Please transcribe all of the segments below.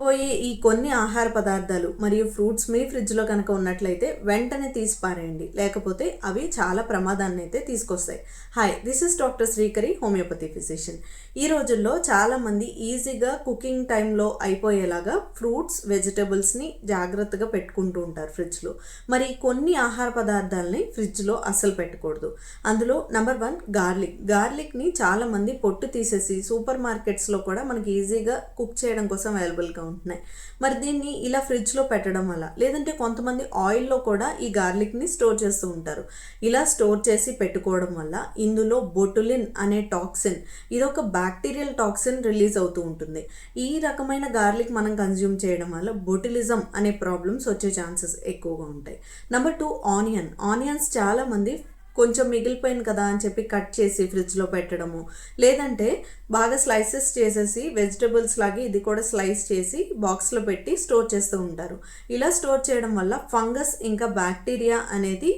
పోయే ఈ కొన్ని ఆహార పదార్థాలు మరియు ఫ్రూట్స్ మీ ఫ్రిడ్జ్లో కనుక ఉన్నట్లయితే వెంటనే తీసి పారేయండి. లేకపోతే అవి చాలా ప్రమాదాన్ని అయితే తీసుకొస్తాయి. Hi this is doctor Srikari homeopathy physician ఈ రోజుల్లో చాలామంది ఈజీగా కుకింగ్ టైంలో అయిపోయేలాగా ఫ్రూట్స్ వెజిటబుల్స్ని జాగ్రత్తగా పెట్టుకుంటూ ఉంటారు ఫ్రిడ్జ్లో. మరి కొన్ని ఆహార పదార్థాలని ఫ్రిడ్జ్లో అస్సలు పెట్టకూడదు. అందులో నెంబర్ వన్ గార్లిక్. గార్లిక్ని చాలామంది పొట్టు తీసేసి సూపర్ మార్కెట్స్లో కూడా మనకి ఈజీగా కుక్ చేయడం కోసం అవైలబుల్గా ఉంటున్నాయి. మరి దీన్ని ఇలా ఫ్రిడ్జ్లో పెట్టడం వల్ల లేదంటే కొంతమంది ఆయిల్లో కూడా ఈ గార్లిక్ని స్టోర్ చేస్తూ ఉంటారు. ఇలా స్టోర్ చేసి పెట్టుకోవడం వల్ల ఇందులో బొటులిన్ అనే టాక్సిన్ ఇది ఒక బ్యాక్టీరియల్ టాక్సిన్ రిలీజ్ అవుతూ ఉంటుంది. ఈ రకమైన గార్లిక్ మనం కన్జ్యూమ్ చేయడం వల్ల బొటిలిజం అనే ప్రాబ్లమ్స్ వచ్చే ఛాన్సెస్ ఎక్కువగా ఉంటాయి. Number two onion. ఆనియన్స్ చాలామంది కొంచెం మిగిలిపోయింది కదా అని చెప్పి కట్ చేసి ఫ్రిడ్జ్లో పెట్టడము. లేదంటే బాగా స్లైసెస్ చేసేసి వెజిటబుల్స్ లాగే ఇది కూడా స్లైస్ చేసి బాక్స్లో పెట్టి స్టోర్ చేస్తూ ఉంటారు. ఇలా స్టోర్ చేయడం వల్ల ఫంగస్ ఇంకా బ్యాక్టీరియా అనేది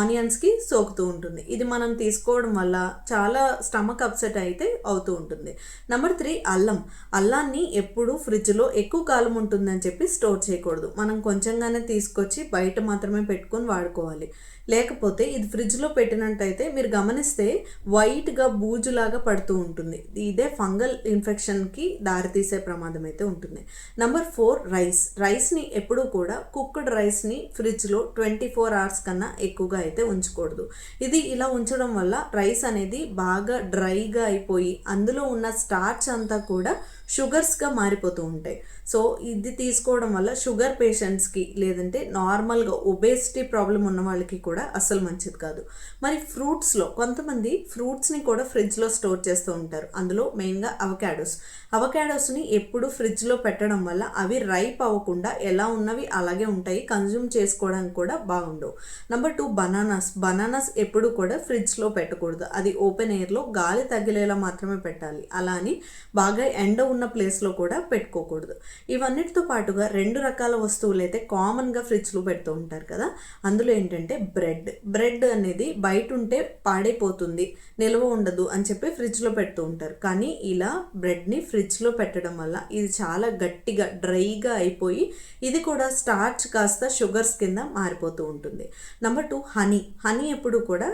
ఆనియన్స్కి సోకుతూ ఉంటుంది. ఇది మనం తీసుకోవడం వల్ల చాలా స్టమక్ అప్సెట్ అయితే అవుతూ ఉంటుంది. నెంబర్ త్రీ అల్లం. అల్లాన్ని ఎప్పుడు ఫ్రిడ్జ్లో ఎక్కువ కాలం ఉంటుందని చెప్పి స్టోర్ చేయకూడదు. మనం కొంచెంగానే తీసుకొచ్చి బయట మాత్రమే పెట్టుకొని వాడుకోవాలి. లేకపోతే ఇది ఫ్రిడ్జ్లో పెట్టినట్టయితే మీరు గమనిస్తే వైట్గా బూజులాగా పడుతూ ఉంటుంది. ఇదే ఫంగల్ ఇన్ఫెక్షన్కి దారితీసే ప్రమాదం అయితే ఉంటుంది. Number four rice. రైస్ని ఎప్పుడూ కూడా కుక్డ్ రైస్ని ఫ్రిడ్జ్లో ట్వంటీ ఫోర్ అవర్స్ కన్నా ఎక్కువగా అయితే ఉంచకూడదు. ఇది ఇలా ఉంచడం వల్ల రైస్ అనేది బాగా డ్రైగా అయిపోయి అందులో ఉన్న స్టార్చ్ అంతా కూడా షుగర్స్గా మారిపోతూ ఉంటాయి. సో ఇది తీసుకోవడం వల్ల షుగర్ పేషెంట్స్కి లేదంటే నార్మల్గా ఒబేసిటీ ప్రాబ్లం ఉన్న వాళ్ళకి కూడా అస్సలు మంచిది కాదు. మరి ఫ్రూట్స్లో కొంతమంది ఫ్రూట్స్ని కూడా ఫ్రిడ్జ్లో స్టోర్ చేస్తూ ఉంటారు. అందులో మెయిన్గా అవకాడోస్. అవకాడోస్ని ఎప్పుడు ఫ్రిడ్జ్లో పెట్టడం వల్ల అవి రైప్ అవ్వకుండా ఎలా ఉన్నవి అలాగే ఉంటాయి కన్జ్యూమ్ చేసుకోవడానికి కూడా బాగుండవు. Number two bananas. బనానాస్ ఎప్పుడు కూడా ఫ్రిడ్జ్లో పెట్టకూడదు. అది ఓపెన్ ఎయిర్లో గాలి తగిలేలా మాత్రమే పెట్టాలి. అలా అని బాగా ఎండ ఉన్న ప్లేస్లో కూడా పెట్టుకోకూడదు. ఇవన్నిటితో పాటుగా రెండు రకాల వస్తువులు అయితే కామన్గా ఫ్రిడ్జ్లో పెడుతూ ఉంటారు కదా! అందులో ఏంటంటే బ్రెడ్. బ్రెడ్ అనేది బయట ఉంటే పాడైపోతుంది నిల్వ ఉండదు అని చెప్పి ఫ్రిడ్జ్లో పెడుతూ ఉంటారు. కానీ ఇలా బ్రెడ్ని ఫ్రిడ్జ్లో పెట్టడం వల్ల ఇది చాలా గట్టిగా డ్రైగా అయిపోయి ఇది కూడా స్టార్చ్ కాస్త షుగర్స్ కింద మారిపోతూ ఉంటుంది. నెంబర్ టూ హనీ హనీ ఎప్పుడు కూడా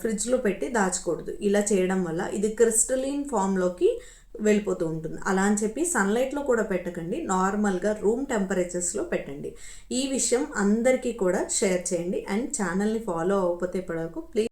ఫ్రిడ్జ్లో పెట్టి దాచకూడదు. ఇలా చేయడం వల్ల ఇది క్రిస్టలిన్ ఫామ్లోకి వెళ్ళిపోతూ ఉంటుంది. అలా అని చెప్పి సన్లైట్లో కూడా పెట్టకండి. నార్మల్గా రూమ్ టెంపరేచర్స్లో పెట్టండి. ఈ విషయం అందరికీ కూడా షేర్ చేయండి. అండ్ ఛానల్ని ఫాలో అవ్వకపోతే ఇప్పటివరకు ప్లీజ్